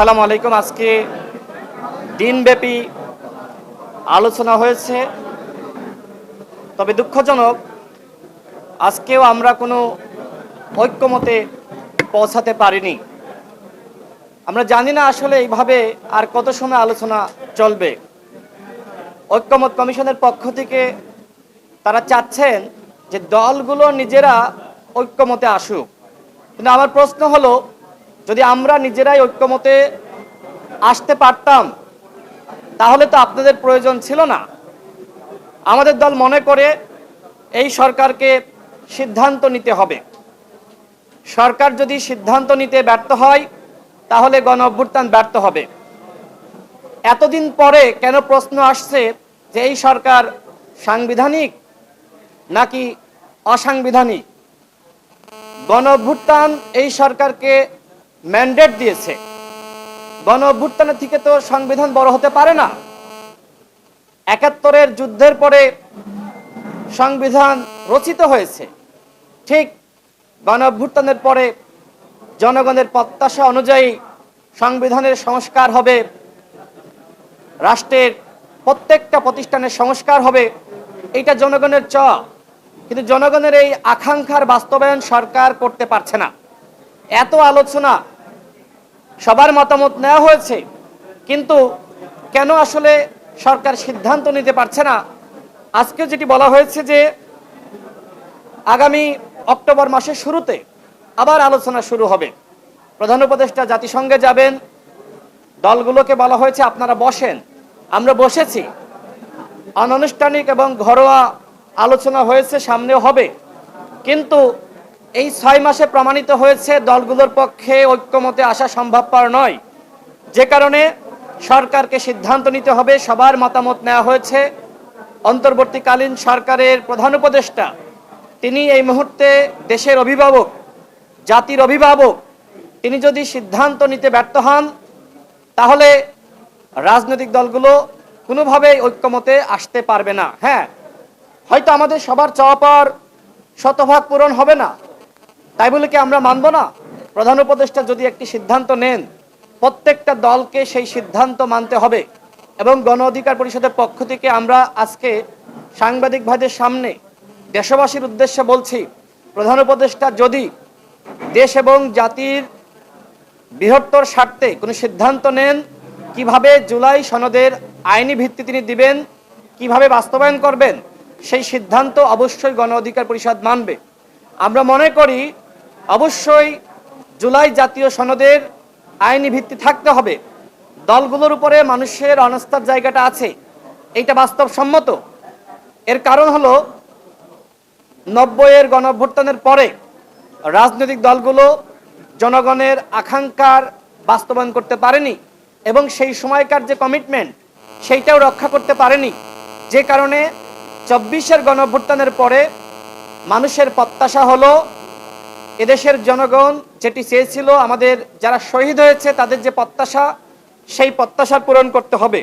আসসালামু আলাইকুম। আজকে দিনব্যাপী আলোচনা হয়েছে। তবে দুঃখজনক, আজকেও আমরা কোনো ঐক্যমতে পৌঁছাতে পারিনি। আমরা জানি না আসলে এইভাবে আর কত সময় আলোচনা চলবে। ঐক্যমত কমিশনের পক্ষ থেকে তারা চাচ্ছেন যে দলগুলো নিজেরা ঐক্যমতে আসুক। কিন্তু আমার প্রশ্ন হলো যদি আমরা নিজেরাই ঐক্যমতে আসতে পারতাম, তাহলে তো আপনাদের প্রয়োজন ছিল না। আমাদের দল মনে করে এই সরকারকে সিদ্ধান্ত নিতে হবে। সরকার যদি সিদ্ধান্ত নিতে ব্যর্থ হয়, তাহলে গণ অভ্যুত্থান ব্যর্থ হবে। এতদিন পরে কেন প্রশ্ন আসছে যে এই সরকার সাংবিধানিক নাকি অসাংবিধানিক? গণ অভ্যুত্থান এই সরকারকে ম্যান্ডেট দিয়েছে। গণ অভ্যুত্থানের থেকে তো সংবিধান বড় হতে পারে না। একাত্তরের যুদ্ধের পরে সংবিধান রচিত হয়েছে। ঠিক গণ অভ্যুত্থানের পরে জনগণের প্রত্যাশা অনুযায়ী সংবিধানের সংস্কার হবে। রাষ্ট্রের প্রত্যেকটা প্রতিষ্ঠানের সংস্কার হবে। এটা জনগণের চ কিন্তু জনগণের এই আকাঙ্ক্ষার বাস্তবায়ন সরকার করতে পারছে না। এত আলোচনা সবার মতামত নেওয়া হয়েছে, কিন্তু কেন আসলে সরকার সিদ্ধান্ত নিতে পারছে না? আজকে যেটি বলা হয়েছে যে, আগামী অক্টোবর মাসের শুরুতে আবার আলোচনা শুরু হবে। প্রধান উপদেষ্টা জাতিসংঘে যাবেন, দলগুলোকে বলা হয়েছে আপনারা বসেন। আমরা বসেছি। অনানুষ্ঠানিক এবং ঘরোয়া আলোচনা হয়েছে, সামনেও হবে। কিন্তু এই ছয় মাসে প্রমাণিত হয়েছে দলগুলোর পক্ষে ঐক্যমতে আসা সম্ভবপর নয়। যে কারণে সরকারকে সিদ্ধান্ত নিতে হবে, সবার মতামত নেওয়া হয়েছে। অন্তর্বর্তীকালীন সরকারের প্রধান উপদেষ্টা, তিনি এই মুহূর্তে দেশের অভিভাবক, জাতির অভিভাবক, তিনি যদি সিদ্ধান্ত নিতে ব্যর্থ হন, তাহলে রাজনৈতিক দলগুলো কোনোভাবেই ঐক্যমতে আসতে পারবে না। হ্যাঁ হয়তো আমাদের সবার চাওয়া পাওয়ার শতভাগ পূরণ হবে না। তাই বলে কি আমরা মানব না? প্রধান উপদেষ্টা যদি একটি সিদ্ধান্ত নেন, প্রত্যেকটা দলকে সেই সিদ্ধান্ত মানতে হবে এবং গণ অধিকার পরিষদের পক্ষ থেকে আমরা আজকে সাংবাদিক ভাইদের সামনে দেশবাসীর উদ্দেশ্যে বলছি, প্রধান উপদেষ্টা যদি দেশ এবং জাতির বৃহত্তর স্বার্থে কোনো সিদ্ধান্ত নেন, কীভাবে জুলাই সনদের আইনি ভিত্তি তিনি দিবেন, কীভাবে বাস্তবায়ন করবেন, সেই সিদ্ধান্ত অবশ্যই গণ অধিকার পরিষদ মানবে। আমরা মনে করি অবশ্যই জুলাই জাতীয় সনদের আইনি ভিত্তি থাকতে হবে। দলগুলোর উপরে মানুষের অনাস্থার জায়গাটা আছে। এইটা বাস্তবসম্মত। এর কারণ হলো, নব্বইয়ের গণ অভ্যুত্থানের পরে রাজনৈতিক দলগুলো জনগণের আকাঙ্ক্ষার বাস্তবায়ন করতে পারেনি এবং সেই সময়কার যে কমিটমেন্ট সেইটাও রক্ষা করতে পারেনি। যে কারণে চব্বিশের গণ অভ্যুত্থানের পরে মানুষের প্রত্যাশা হলো এদেশের জনগণ যেটি চেয়েছিল আমাদের, যারা শহীদ হয়েছে, তাদের যে প্রত্যাশা, সেই প্রত্যাশা পূরণ করতে হবে।